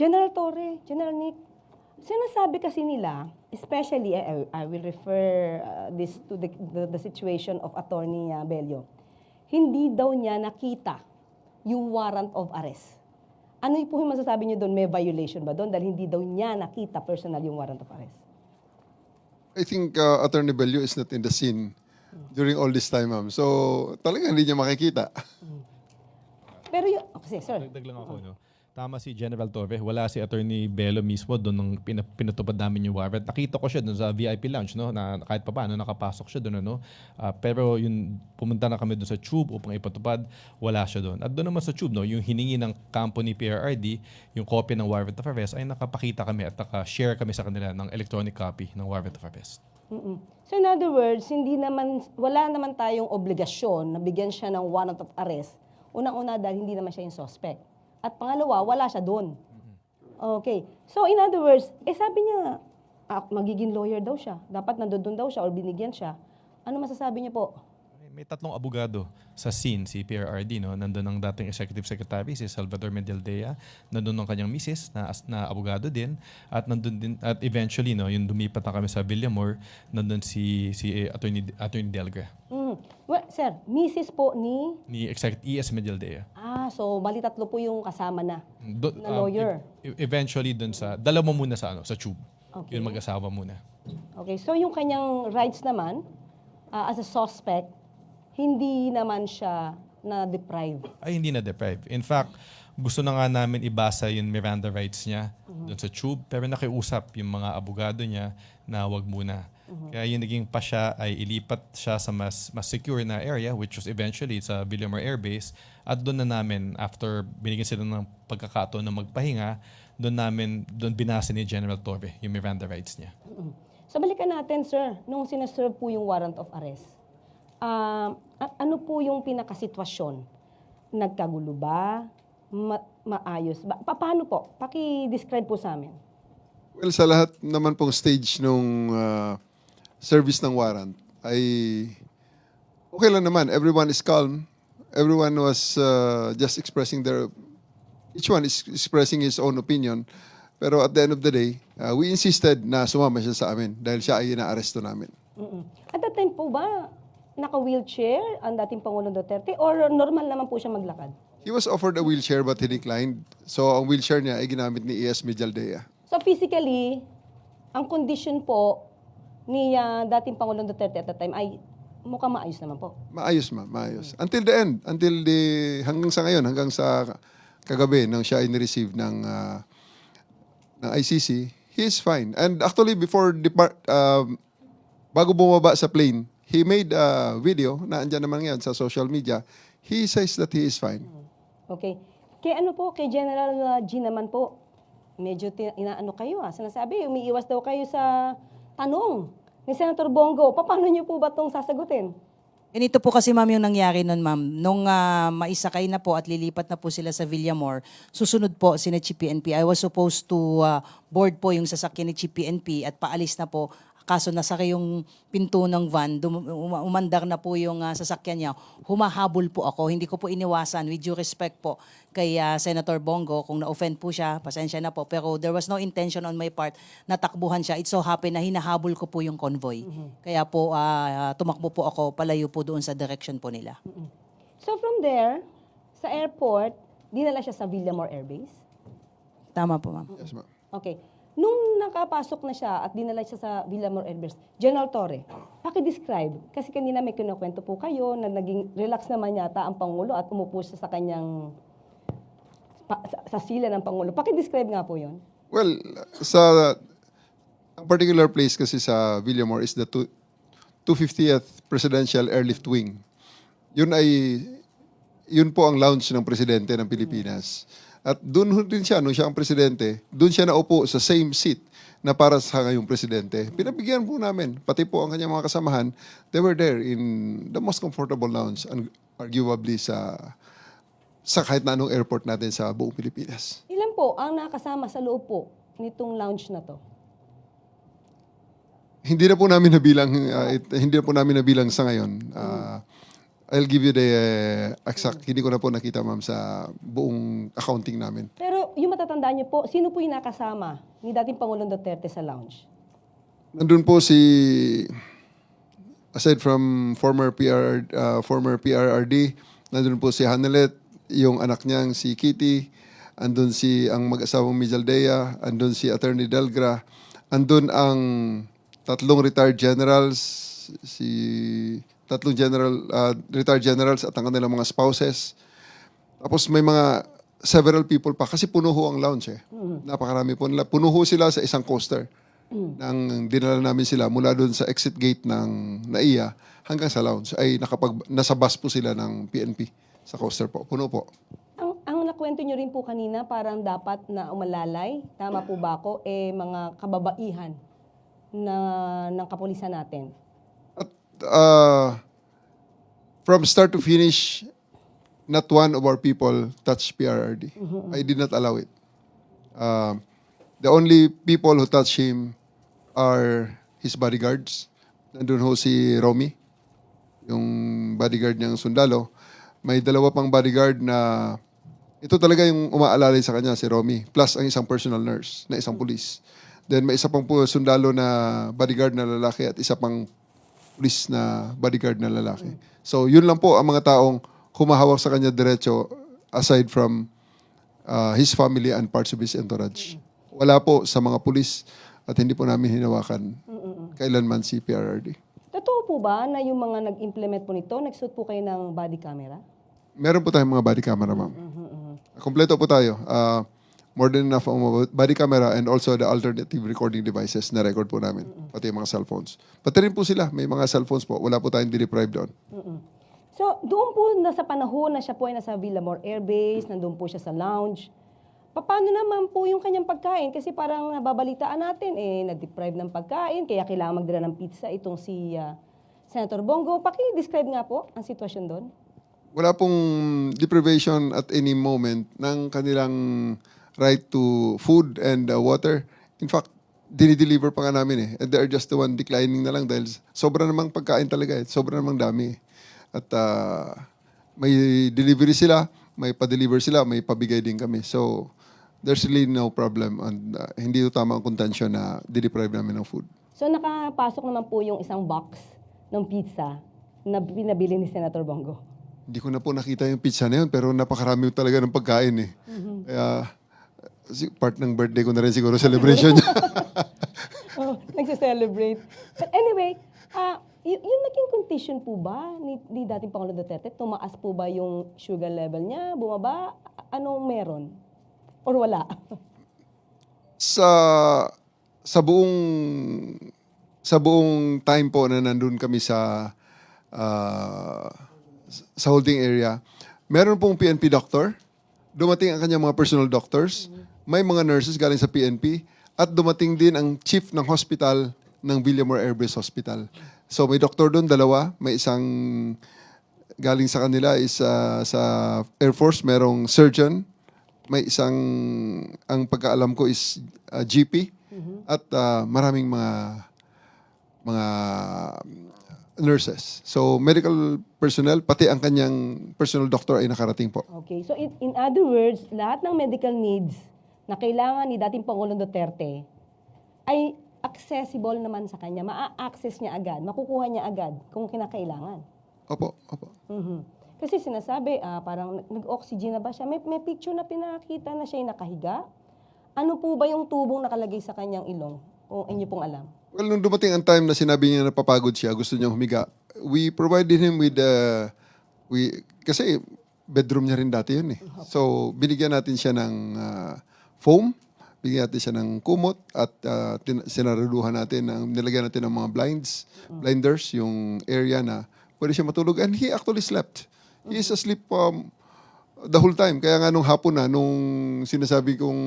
General Torre, General Nick, sinasabi kasi nila, especially, I, I will refer uh, this to the, the, the situation of Attorney uh, Bello, hindi daw niya nakita yung warrant of arrest. Ano po yung masasabi niyo doon? May violation ba doon? Dahil hindi daw niya nakita personal yung warrant of arrest. I think uh, Attorney Bello is not in the scene during all this time, ma'am. So, talaga hindi niya makikita. Pero yung, kasi sir, Dagdag lang ako, no? Tama si General Torre. Wala si Attorney Bello mismo doon nung pina- pinatupad namin yung warrant. Nakita ko siya doon sa VIP lounge, no? Na kahit pa paano nakapasok siya doon, ano? Ah, pero yung pumunta na kami doon sa tube upang ipatupad, wala siya doon. At doon naman sa tube, no? Yung hiningi ng ni PRRD, yung copy ng warrant of arrest, ay nakapakita kami at naka-share kami sa kanila ng electronic copy ng warrant of arrest. Mm-mm. So in other words, hindi naman, wala naman tayong obligasyon na bigyan siya ng warrant of arrest. Unang-una dahil hindi naman siya yung suspect. At pangalawa, wala siya doon. Okay. So in other words, eh sabi niya, ah, magiging lawyer daw siya. Dapat nandoon daw siya or binigyan siya. Ano masasabi niya po? May tatlong abogado sa scene, si PRRD, no? Nandun ang dating executive secretary, si Salvador Medialdea. Nandun ang kanyang misis, na, na abogado din. At nandun din, at eventually, no, yung lumipat na kami sa Villamor, nandun si, si eh, Attorney, Attorney Delga, Mm. Well, sir, misis po ni... ni exec, ES Medialdea. Ah, so bali tatlo po yung kasama na. Do- Na lawyer. e- eventually, dun sa, dalawa muna sa, ano, sa tube. Okay. Yun mag-asawa muna. Okay, so yung kanyang rights naman, ah, as a suspect, hindi naman siya na-deprive. ay hindi na deprive. In fact, gusto na nga namin ibasa yung Miranda rights niya doon sa tube pero nakiusap yung mga abogado niya na wag muna. Kaya yung naging pa siya ay ilipat siya sa mas mas secure na area which was eventually sa Villamor Air Base at doon na namin after binigyan sila ng pagkakataon na magpahinga doon namin doon binasa ni General Torre yung Miranda rights niya. Mm. So balikan natin, sir, nung sinaserve po yung warrant of arrest. A- ano po yung pinakasitwasyon? Nagkagulo ba? Ma- maayos ba? Pa- paano po? Paki-describe po sa amin. Well, sa lahat naman pong stage nung uh, service ng warrant, ay okay lang naman. Everyone is calm. Everyone was uh, just expressing their... Each one is expressing his own opinion. Pero at the end of the day, uh, we insisted na sumama siya sa amin dahil siya ay inaaresto namin. Mm-mm. At that time po ba, naka-wheelchair ang dating Pangulong Duterte or normal naman po siya maglakad? He was offered a wheelchair but he declined. So ang wheelchair niya ay ginamit ni ES Mijaldea. So physically, ang condition po ni ah, dating Pangulong Duterte at that time ay mukhang maayos naman po. Maayos ma, maayos. Until the end, until the hanggang sa ngayon, hanggang sa kagabi nang siya ay ni-receive ng ah, ng ICC, he is fine. And actually before depart um, bago bumaba sa plane, he made a video na andyan naman ngayon sa social media. He says that he is fine. Okay. Kay ano po, kay General ah, G naman po, medyo ti- inaano kayo ah. Sinasabi, umiiwas daw kayo sa tanong ni Senator Bongo. Pa- Paano niyo po ba itong sasagutin? Ganito po kasi ma'am yung nangyari nun ma'am. Nung ah, maisakay na po at lilipat na po sila sa Villamor, susunod po si Chief PNP. I was supposed to ah, board po yung sasakyan ni Chief PNP at paalis na po. Kaso nasa yung pinto ng van, dum- uma- umandar na po yung ah, sasakyan niya. Humahabol po ako. Hindi ko po iniwasan with due respect po kay ah, Senator Bongo. Kung na-offend po siya, pasensya na po. Pero there was no intention on my part na takbuhan siya. It so happened na hinahabol ko po yung convoy. Kaya po ah, tumakbo po ako palayo po doon sa direction po nila. So from there, sa airport, dinala siya sa Villamor Air Base. Tama po ma'am. Yes, ma'am. Okay. Nung nakapasok na siya at dinala siya sa Villamor Base, General Torre, paki-describe. Kasi kanina may kinukwento po kayo na naging relax naman yata ang Pangulo at umupo siya sa kanyang pa- sa, sa sila ng Pangulo. Paki-describe nga po yon. Well, sa ang particular place kasi sa Villamor is the two, 250th Presidential Airlift Wing. Yun ay yun po ang lounge ng presidente ng Pilipinas. At doon din siya, nung siya ang presidente, doon siya naupo sa same seat na para sa ngayong presidente. Pinabigyan po namin, pati po ang kanyang mga kasamahan, they were there in the most comfortable lounge, and arguably sa sa kahit na anong airport natin sa buong Pilipinas. Ilan po ang nakasama sa loob po nitong lounge na to? hindi na po namin nabilang uh, it- hindi na po namin nabilang sa ngayon. Uh, I'll give you the uh, exact, hindi ko na po nakita ma'am sa buong accounting namin. Pero yung matatandaan niyo po, sino po yung nakasama ni dating Pangulong Duterte sa lounge? Nandun po si, aside from former PR, uh, former PRRD, nandun po si Hanelet, yung anak niyang si Kitty, andun si ang mag-asawang Mijaldea, andun si Attorney Delgra, andun ang tatlong retired generals, si tatlong general uh, retired generals at ang kanilang mga spouses. Tapos may mga several people pa kasi puno ho ang lounge eh. Napakarami po nila. Puno ho sila sa isang coaster. Nang dinala namin sila mula doon sa exit gate ng NAIA hanggang sa lounge ay nakapag nasa bus po sila ng PNP sa coaster po. Puno po. Ang, ang nakwento niyo rin po kanina, parang dapat na umalalay, tama po ba ako, eh mga kababaihan na, ng kapulisan natin. Uh, from start to finish, not one of our people touched PRRD. I did not allow it. Uh, the only people who touched him are his bodyguards. Nandun ho si Romy, yung bodyguard niyang sundalo. May dalawa pang bodyguard na ito talaga yung umaalalay sa kanya, si Romy. Plus ang isang personal nurse na isang police. Then may isa pang sundalo na bodyguard na lalaki at isa pang police na bodyguard na lalaki. So, yun lang po ang mga taong humahawak sa kanya diretso aside from uh, his family and parts of his entourage. Wala po sa mga pulis at hindi po namin hinawakan kailanman si PRRD. Totoo po ba na yung mga nag-implement po nito, nagsuot po kayo ng body camera? Meron po tayong mga body camera, ma'am. Kompleto po tayo. Uh, more than enough ang body camera and also the alternative recording devices na record po namin. Pati yung mga cellphones. Pati rin po sila, may mga cellphones po. Wala po tayong deprive doon. So, doon po na sa panahon na siya po ay nasa Villamor Air Base, nandun po siya sa lounge, paano naman po yung kanyang pagkain? Kasi parang nababalitaan natin, eh, nag-deprive ng pagkain, kaya kailangan magdala ng pizza itong si ah, Senator Bongo. Paki-describe nga po ang sitwasyon doon. wala pong deprivation at any moment ng kanilang right to food and uh, water. In fact, dinideliver pa nga namin eh. And they are just the one declining na lang dahil sobra namang pagkain talaga eh. Sobra namang dami eh. At uh, may delivery sila, may pa-deliver sila, may pabigay din kami. So, there's really no problem. And uh, hindi ito tama ang contention na dideprive namin ng food. So, nakapasok naman po yung isang box ng pizza na pinabili ni Senator Bongo. Hindi ko na po nakita yung pizza na yun, pero napakarami talaga ng pagkain eh. Kaya, si- part ng birthday ko na rin siguro celebration niya. oh, nagse-celebrate. But anyway, ah y- yung naging condition po ba ni, ni dating Pangulo Duterte? Tumaas po ba yung sugar level niya? Bumaba? Anong meron? Or wala? sa sa buong sa buong time po na nandun kami sa ah, sa holding area, meron pong PNP doctor, dumating ang kanyang mga personal doctors, may mga nurses galing sa PNP, at dumating din ang chief ng hospital ng Villamor Air Base Hospital. So may doktor doon, dalawa, may isang galing sa kanila is ah, sa Air Force, merong surgeon, may isang, ang pagkaalam ko is ah, GP, at ah, maraming mga mga nurses. So, medical personnel, pati ang kanyang personal doctor ay nakarating po. Okay. So, in, in other words, lahat ng medical needs na kailangan ni dating Pangulong Duterte ay accessible naman sa kanya. Ma-access niya agad. Makukuha niya agad kung kinakailangan. Opo, opo. Mhm. Kasi sinasabi, ah, parang nag- nag-oxygen na ba siya? May, may picture na pinakita na siya nakahiga. Ano po ba yung tubong nakalagay sa kanyang ilong? Kung inyo pong alam. Well, nung dumating ang time na sinabi niya na napapagod siya, gusto niya humiga, we provided him with uh, we kasi bedroom niya rin dati yun eh. So, binigyan natin siya ng ah, foam, bigyan natin siya ng kumot at uh, sinaraduhan natin, ng, nilagyan natin ng mga blinds, blinders, yung area na pwede siya matulog. And he actually slept. He is asleep um, the whole time. Kaya nga nung hapon na, nung sinasabi kong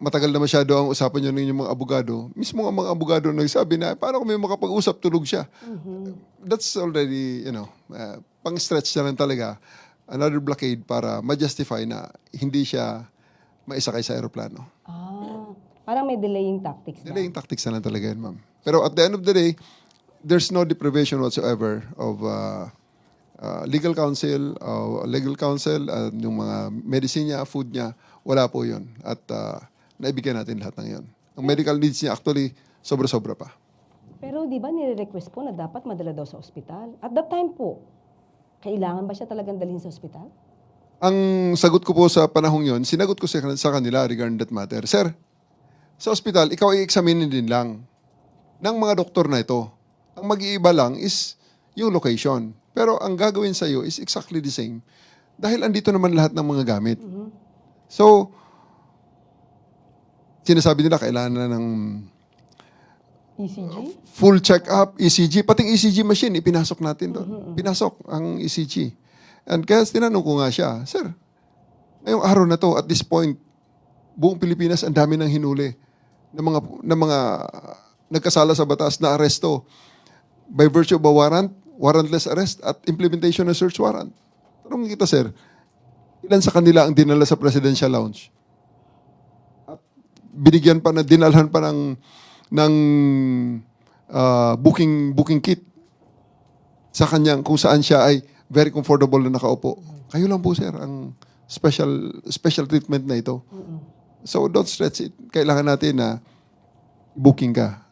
matagal na masyado ang usapan niyo ng inyong mga abogado, mismo ang mga abogado nagsabi na, paano kami makapag-usap, tulog siya. That's already, you know, uh, pang-stretch na lang talaga. Another blockade para ma-justify na hindi siya maisakay sa aeroplano. Ah, parang may delaying tactics na. Delaying tactics na lang talaga yun, ma'am. Pero at the end of the day, there's no deprivation whatsoever of uh, uh, legal counsel, uh, legal counsel, uh, yung mga medicine niya, food niya, wala po yun. At uh, naibigyan natin lahat ng yun. Ang medical needs niya actually, sobra-sobra pa. Pero di ba nire-request po na dapat madala daw sa ospital? At that time po, kailangan ba siya talagang dalhin sa ospital? Ang sagot ko po sa panahong yon, sinagot ko sa, kanila regarding that matter. Sir, sa ospital, ikaw ay examinin din lang ng mga doktor na ito. Ang mag-iiba lang is yung location. Pero ang gagawin sa iyo is exactly the same. Dahil andito naman lahat ng mga gamit. So, sinasabi nila kailangan na ng ECG? full check-up, ECG, pating ECG machine, ipinasok natin doon. Pinasok ang ECG. And kaya tinanong ko nga siya, Sir, ngayong araw na to, at this point, buong Pilipinas, ang dami ng hinuli ng mga, ng mga nagkasala sa batas na aresto by virtue of a warrant, warrantless arrest, at implementation ng search warrant. Tanong kita, Sir, ilan sa kanila ang dinala sa presidential lounge? At binigyan pa na, dinalhan pa ng, ng ah, booking, booking kit sa kanyang kung saan siya ay very comfortable na nakaupo. Kayo lang po sir ang special special treatment na ito. So don't stretch it. Kailangan natin na booking ka.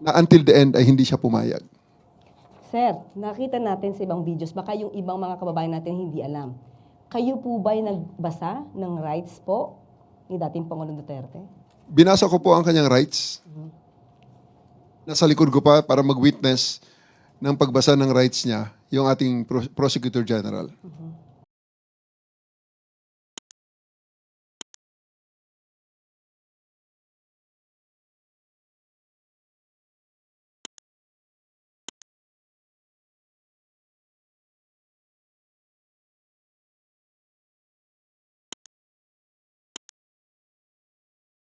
Na until the end ay hindi siya pumayag. Sir, nakita natin sa ibang videos, baka yung ibang mga kababayan natin hindi alam. Kayo po ba'y nagbasa ng rights po ni dating Pangulong Duterte? Binasa ko po ang kanyang rights. Nasa likod ko pa para mag-witness ng pagbasa ng rights niya, yung ating pro- prosecutor general.